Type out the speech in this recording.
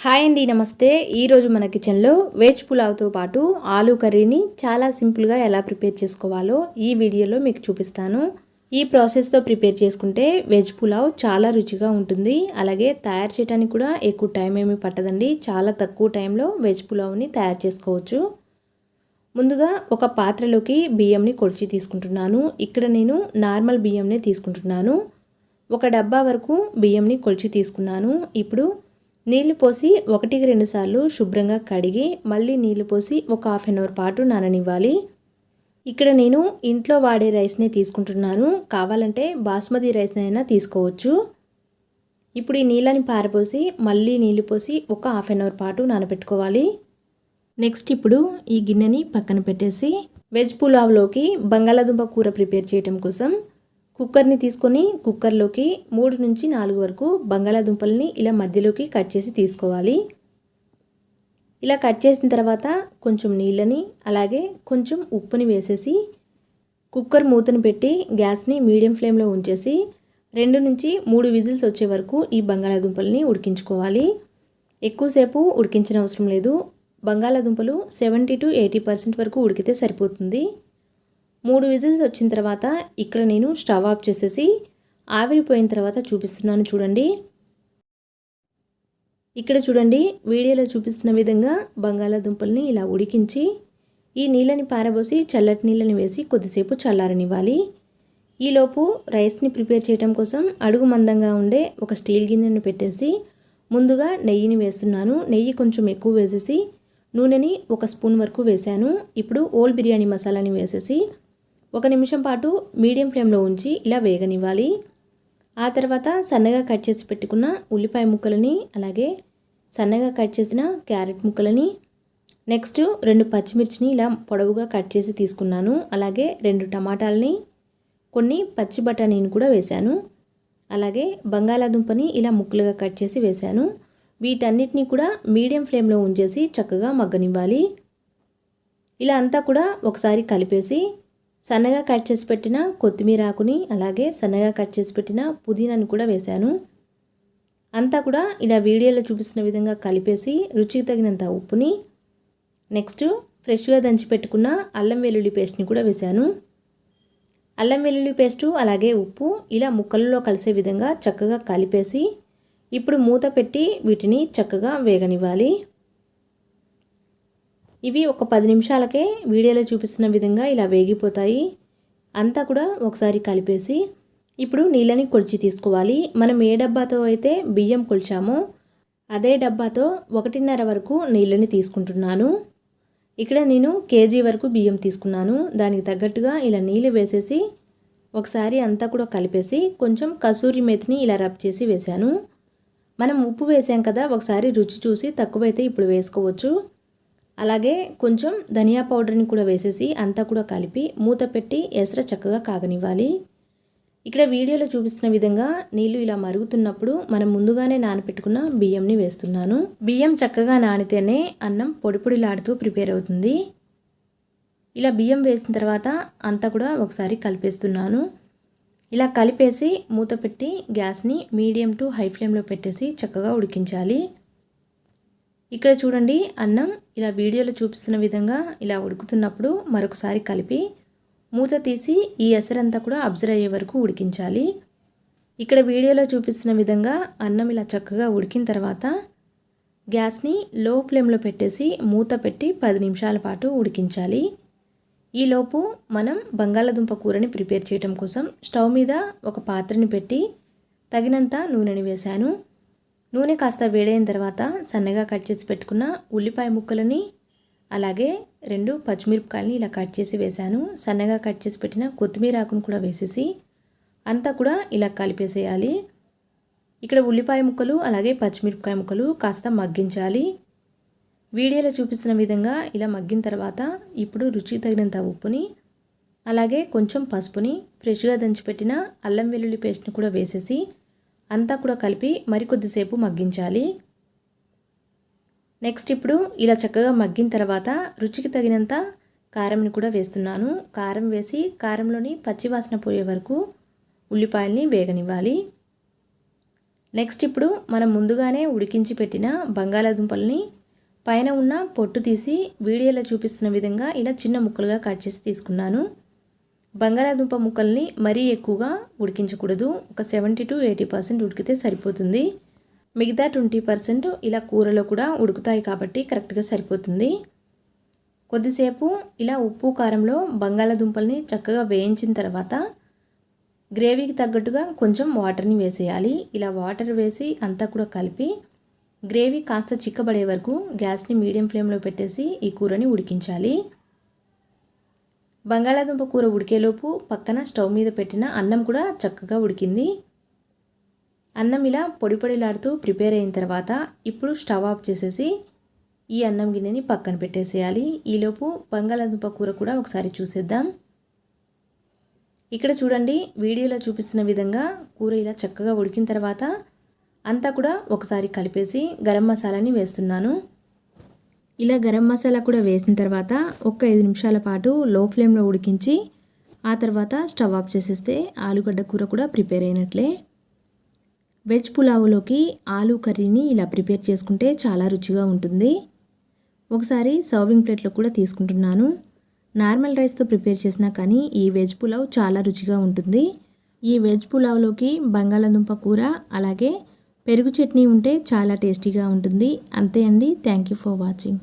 Hi అండి నమస్తే. ఈరోజు మన కిచెన్లో వెజ్ పులావ్తో పాటు ఆలూ కర్రీని చాలా సింపుల్గా ఎలా ప్రిపేర్ చేసుకోవాలో ఈ వీడియోలో మీకు చూపిస్తాను. ఈ ప్రాసెస్తో ప్రిపేర్ చేసుకుంటే వెజ్ పులావ్ చాలా రుచిగా ఉంటుంది. అలాగే తయారు చేయడానికి కూడా ఎక్కువ టైం ఏమీ పట్టదండి. చాలా తక్కువ టైంలో వెజ్ పులావ్ని తయారు చేసుకోవచ్చు. ముందుగా ఒక పాత్రలోకి బియ్యంని కొలిచి తీసుకుంటున్నాను. ఇక్కడ నేను నార్మల్ బియ్యంనే తీసుకుంటున్నాను. ఒక డబ్బా వరకు బియ్యంని కొలిచి తీసుకున్నాను. ఇప్పుడు నీళ్ళు పోసి ఒకటికి రెండుసార్లు శుభ్రంగా కడిగి మళ్ళీ నీళ్ళు పోసి ఒక హాఫ్ అన్ అవర్ పాటు నాననివ్వాలి. ఇక్కడ నేను ఇంట్లో వాడే రైస్నే తీసుకుంటున్నాను. కావాలంటే బాస్మతి రైస్నైనా తీసుకోవచ్చు. ఇప్పుడు ఈ నీళ్ళని పారపోసి మళ్ళీ నీళ్ళు పోసి ఒక హాఫ్ అన్ అవర్ పాటు నానబెట్టుకోవాలి. నెక్స్ట్ ఇప్పుడు ఈ గిన్నెని పక్కన పెట్టేసి వెజ్ పులావ్లోకి బంగాళాదుంప కూర ప్రిపేర్ చేయడం కోసం కుక్కర్ని తీసుకొని కుక్కర్లోకి మూడు నుంచి నాలుగు వరకు బంగాళాదుంపల్ని ఇలా మధ్యలోకి కట్ చేసి తీసుకోవాలి. ఇలా కట్ చేసిన తర్వాత కొంచెం నీళ్ళని అలాగే కొంచెం ఉప్పుని వేసేసి కుక్కర్ మూతను పెట్టి గ్యాస్ని మీడియం ఫ్లేమ్లో ఉంచేసి రెండు నుంచి మూడు విజిల్స్ వచ్చే వరకు ఈ బంగాళాదుంపల్ని ఉడికించుకోవాలి. ఎక్కువసేపు ఉడికించిన అవసరం లేదు. బంగాళాదుంపలు సెవెంటీ టు ఎయిటీ పర్సెంట్ వరకు ఉడికితే సరిపోతుంది. మూడు విజిల్స్ వచ్చిన తర్వాత ఇక్కడ నేను స్టవ్ ఆఫ్ చేసేసి ఆవిరిపోయిన తర్వాత చూపిస్తున్నాను చూడండి. ఇక్కడ చూడండి వీడియోలో చూపిస్తున్న విధంగా బంగాళాదుంపల్ని ఇలా ఉడికించి ఈ నీళ్ళని పారబోసి చల్లటి నీళ్ళని వేసి కొద్దిసేపు చల్లారనివ్వాలి. ఈలోపు రైస్ని ప్రిపేర్ చేయడం కోసం అడుగు మందంగా ఉండే ఒక స్టీల్ గిన్నెని పెట్టేసి ముందుగా నెయ్యిని వేస్తున్నాను. నెయ్యి కొంచెం ఎక్కువ వేసేసి నూనెని ఒక స్పూన్ వరకు వేశాను. ఇప్పుడు ఓల్ బిర్యానీ మసాలాని వేసేసి ఒక నిమిషం పాటు మీడియం ఫ్లేమ్లో ఉంచి ఇలా వేగనివ్వాలి. ఆ తర్వాత సన్నగా కట్ చేసి పెట్టుకున్న ఉల్లిపాయ ముక్కలని అలాగే సన్నగా కట్ చేసిన క్యారెట్ ముక్కలని నెక్స్ట్ రెండు పచ్చిమిర్చిని ఇలా పొడవుగా కట్ చేసి తీసుకున్నాను. అలాగే రెండు టమాటాలని కొన్ని పచ్చి బఠానీని కూడా వేశాను. అలాగే బంగాళాదుంపని ఇలా ముక్కలుగా కట్ చేసి వేశాను. వీటన్నిటిని కూడా మీడియం ఫ్లేమ్లో ఉంచేసి చక్కగా మగ్గనివ్వాలి. ఇలా అంతా కూడా ఒకసారి కలిపేసి సన్నగా కట్ చేసి పెట్టిన కొత్తిమీర ఆకుని అలాగే సన్నగా కట్ చేసి పెట్టిన పుదీనాని కూడా వేశాను. అంతా కూడా ఇలా వీడియోలో చూపిస్తున్న విధంగా కలిపేసి రుచికి తగినంత ఉప్పుని నెక్స్ట్ ఫ్రెష్గా దంచి పెట్టుకున్న అల్లం వెల్లుల్లి పేస్ట్ని కూడా వేశాను. అల్లం వెల్లుల్లి పేస్టు అలాగే ఉప్పు ఇలా ముక్కలలో కలిసే విధంగా చక్కగా కలిపేసి ఇప్పుడు మూత పెట్టి వీటిని చక్కగా వేగనివ్వాలి. ఇవి ఒక పది నిమిషాలకే వీడియోలో చూపిస్తున్న విధంగా ఇలా వేగిపోతాయి. అంతా కూడా ఒకసారి కలిపేసి ఇప్పుడు నీళ్ళని కొలిచి తీసుకోవాలి. మనం ఏ డబ్బాతో అయితే బియ్యం కొలిచామో అదే డబ్బాతో ఒకటిన్నర వరకు నీళ్ళని తీసుకుంటున్నాను. ఇక్కడ నేను కేజీ వరకు బియ్యం తీసుకున్నాను. దానికి తగ్గట్టుగా ఇలా నీళ్ళు వేసేసి ఒకసారి అంతా కూడా కలిపేసి కొంచెం కసూరి మెతిని ఇలా రబ్ చేసి వేశాను. మనం ఉప్పు వేసాం కదా ఒకసారి రుచి చూసి తక్కువైతే ఇప్పుడు వేసుకోవచ్చు. అలాగే కొంచెం ధనియా పౌడర్ని కూడా వేసేసి అంతా కూడా కలిపి మూత పెట్టి ఎసర చక్కగా కాగనివ్వాలి. ఇక్కడ వీడియోలో చూపిస్తున్న విధంగా నీళ్ళు ఇలా మరుగుతున్నప్పుడు మనం ముందుగానే నానపెట్టుకున్న బియ్యంని వేస్తున్నాను. బియ్యం చక్కగా నానితేనే అన్నం పొడిపొడిలాడుతూ ప్రిపేర్ అవుతుంది. ఇలా బియ్యం వేసిన తర్వాత అంతా కూడా ఒకసారి కలిపేస్తున్నాను. ఇలా కలిపేసి మూత పెట్టి గ్యాస్ని మీడియం టు హై ఫ్లేమ్లో పెట్టేసి చక్కగా ఉడికించాలి. ఇక్కడ చూడండి అన్నం ఇలా వీడియోలో చూపిస్తున్న విధంగా ఇలా ఉడుకుతున్నప్పుడు మరొకసారి కలిపి మూత తీసి ఈ ఎసరంతా కూడా అబ్జర్వ్ అయ్యే వరకు ఉడికించాలి. ఇక్కడ వీడియోలో చూపిస్తున్న విధంగా అన్నం ఇలా చక్కగా ఉడికిన తర్వాత గ్యాస్ని లో ఫ్లేమ్లో పెట్టేసి మూత పెట్టి పది నిమిషాల పాటు ఉడికించాలి. ఈలోపు మనం బంగాళాదుంప కూరని ప్రిపేర్ చేయడం కోసం స్టవ్ మీద ఒక పాత్రని పెట్టి తగినంత నూనెని వేశాను. నూనె కాస్త వేడైన తర్వాత సన్నగా కట్ చేసి పెట్టుకున్న ఉల్లిపాయ ముక్కలని అలాగే రెండు పచ్చిమిరపకాయలని ఇలా కట్ చేసి వేశాను. సన్నగా కట్ చేసి పెట్టిన కొత్తిమీర ఆకును కూడా వేసేసి అంతా కూడా ఇలా కలిపేసేయాలి. ఇక్కడ ఉల్లిపాయ ముక్కలు అలాగే పచ్చిమిరపకాయ ముక్కలు కాస్త మగ్గించాలి. వీడియోలో చూపిస్తున్న విధంగా ఇలా మగ్గిన తర్వాత ఇప్పుడు రుచి తగినంత ఉప్పుని అలాగే కొంచెం పసుపుని ఫ్రెష్గా దంచిపెట్టిన అల్లం వెల్లుల్లి పేస్ట్ని కూడా వేసేసి అంతా కూడా కలిపి మరికొద్దిసేపు మగ్గించాలి. నెక్స్ట్ ఇప్పుడు ఇలా చక్కగా మగ్గిన తర్వాత రుచికి తగినంత కారంని కూడా వేస్తున్నాను. కారం వేసి కారంలోని పచ్చివాసన పోయే వరకు ఉల్లిపాయల్ని వేగనివ్వాలి. నెక్స్ట్ ఇప్పుడు మనం ముందుగానే ఉడికించి పెట్టిన బంగాళాదుంపల్ని పైన ఉన్న పొట్టు తీసి వీడియోలో చూపిస్తున్న విధంగా ఇలా చిన్న ముక్కలుగా కట్ చేసి తీసుకున్నాను. బంగాళాదుంప ముక్కల్ని మరీ ఎక్కువగా ఉడికించకూడదు. ఒక సెవెంటీ టు ఎయిటీ పర్సెంట్ ఉడికితే సరిపోతుంది. మిగతా ట్వంటీ పర్సెంట్ ఇలా కూరలో కూడా ఉడుకుతాయి కాబట్టి కరెక్ట్గా సరిపోతుంది. కొద్దిసేపు ఇలా ఉప్పు కారంలో బంగాళాదుంపల్ని చక్కగా వేయించిన తర్వాత గ్రేవీకి తగ్గట్టుగా కొంచెం వాటర్ని వేసేయాలి. ఇలా వాటర్ వేసి అంతా కూడా కలిపి గ్రేవీ కాస్త చిక్కబడే వరకు గ్యాస్ని మీడియం ఫ్లేమ్లో పెట్టేసి ఈ కూరని ఉడికించాలి. బంగాళాదుంప కూర ఉడికేలోపు పక్కన స్టవ్ మీద పెట్టిన అన్నం కూడా చక్కగా ఉడికింది. అన్నం ఇలా పొడి పొడిలాడుతూ ప్రిపేర్ అయిన తర్వాత ఇప్పుడు స్టవ్ ఆఫ్ చేసేసి ఈ అన్నం గిన్నెని పక్కన పెట్టేసేయాలి. ఈలోపు బంగాళాదుంప కూర కూడా ఒకసారి చూసేద్దాం. ఇక్కడ చూడండి వీడియోలో చూపిస్తున్న విధంగా కూర ఇలా చక్కగా ఉడికిన తర్వాత అంతా కూడా ఒకసారి కలిపేసి గరం మసాలాని వేస్తున్నాను. ఇలా గరం మసాలా కూడా వేసిన తర్వాత ఒక ఐదు నిమిషాల పాటు లో ఫ్లేమ్లో ఉడికించి ఆ తర్వాత స్టవ్ ఆఫ్ చేసేస్తే ఆలుగడ్డ కూర కూడా ప్రిపేర్ అయినట్లే. వెజ్ పులావులోకి ఆలు కర్రీని ఇలా ప్రిపేర్ చేసుకుంటే చాలా రుచిగా ఉంటుంది. ఒకసారి సర్వింగ్ ప్లేట్లో కూడా తీసుకుంటున్నాను. నార్మల్ రైస్తో ప్రిపేర్ చేసినా కానీ ఈ వెజ్ పులావ్ చాలా రుచిగా ఉంటుంది. ఈ వెజ్ పులావ్లోకి బంగాళాదుంప కూర అలాగే పెరుగు చట్నీ ఉంటే చాలా టేస్టీగా ఉంటుంది. అంతే అండి. Thank you for watching